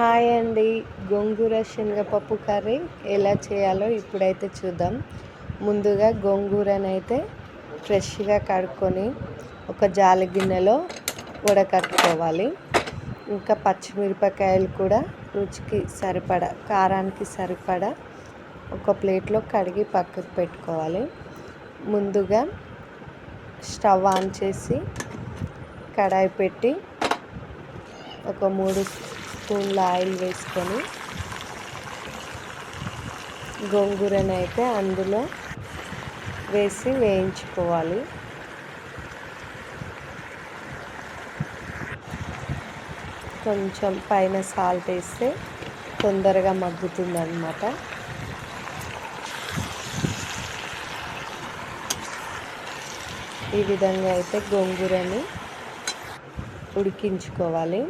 Hi అండి. గోంగూర శనగపప్పు curry ఎలా చేయాలో ఇప్పుడైతే చూద్దాం. ముందుగా గోంగూరనైతే ఫ్రెష్గా కడుక్కొని ఒక జాలి గిన్నెలో ఉడకట్టుకోవాలి. ఇంకా పచ్చిమిరపకాయలు కూడా రుచికి సరిపడా కారానికి సరిపడా ఒక ప్లేట్లో కడిగి పక్కకు పెట్టుకోవాలి. ముందుగా స్టవ్ ఆన్ చేసి కడాయి పెట్టి ఒక మూడు స్పూన్ల ఆయిల్ వేసుకొని గోంగూరను అయితే అందులో వేసి వేయించుకోవాలి. కొంచెం పైన సాల్ట్ వేస్తే తొందరగా మగ్గుతుంది ఈ విధంగా అయితే గోంగూరని ఉడికించుకోవాలి.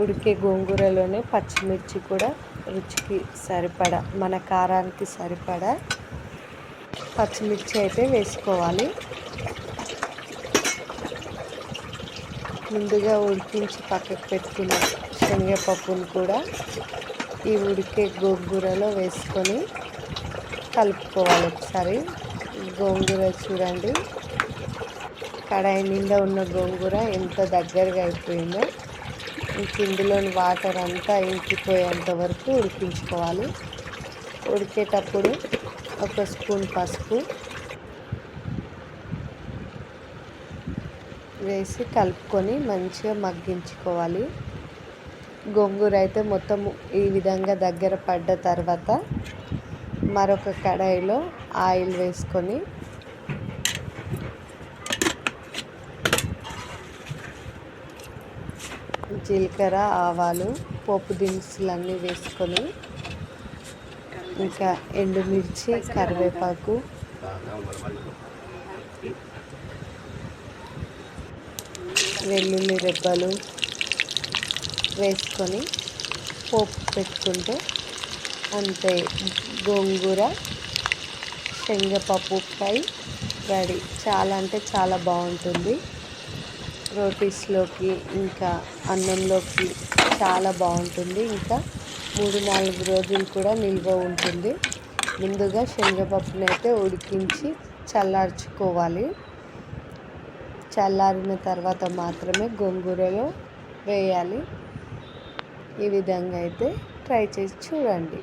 ఉడికే గోంగూరలోనే పచ్చిమిర్చి కూడా రుచికి సరిపడా మన కారానికి సరిపడా పచ్చిమిర్చి అయితే వేసుకోవాలి. ముందుగా ఉడికించి పక్కకు పెట్టుకున్న శనగపప్పును కూడా ఈ ఉడికే గోంగూరలో వేసుకొని కలుపుకోవాలి ఒకసారి. గోంగూర చూడండి. కడాయి నిండా ఉన్న గోంగూర ఎంత దగ్గరగా అయిపోయిందో ఇందులోని వాటర్ అంతా ఇంకిపోయేంత వరకు ఉడికించుకోవాలి. ఉడికేటప్పుడు ఒక స్పూన్ పసుపు వేసి కలుపుకొని మంచిగా మగ్గించుకోవాలి. గోంగూర అయితే మొత్తం ఈ విధంగా దగ్గర పడ్డ తర్వాత మరొక కడాయిలో ఆయిల్ వేసుకొని జీలకర్ర ఆవాలు పోపు దినుసులు అన్నీ వేసుకొని ఇంకా ఎండుమిర్చి కరివేపాకు. వెల్లుల్లి రెబ్బలు వేసుకొని పోపు పెట్టుకుంటే అంతే. గోంగూర శనగపప్పు ఫ్రై రెడీ. చాలా అంటే చాలా బాగుంటుంది. రోటీస్లోకి ఇంకా అన్నంలోకి చాలా బాగుంటుంది. ఇంకా మూడు నాలుగు రోజులు కూడా నిల్వ ఉంటుంది. ముందుగా శనగపప్పుని అయితే ఉడికించి చల్లార్చుకోవాలి. చల్లారిన తర్వాత మాత్రమే గోంగూరలో వేయాలి. ఈ విధంగా అయితే ట్రై చేసి చూడండి.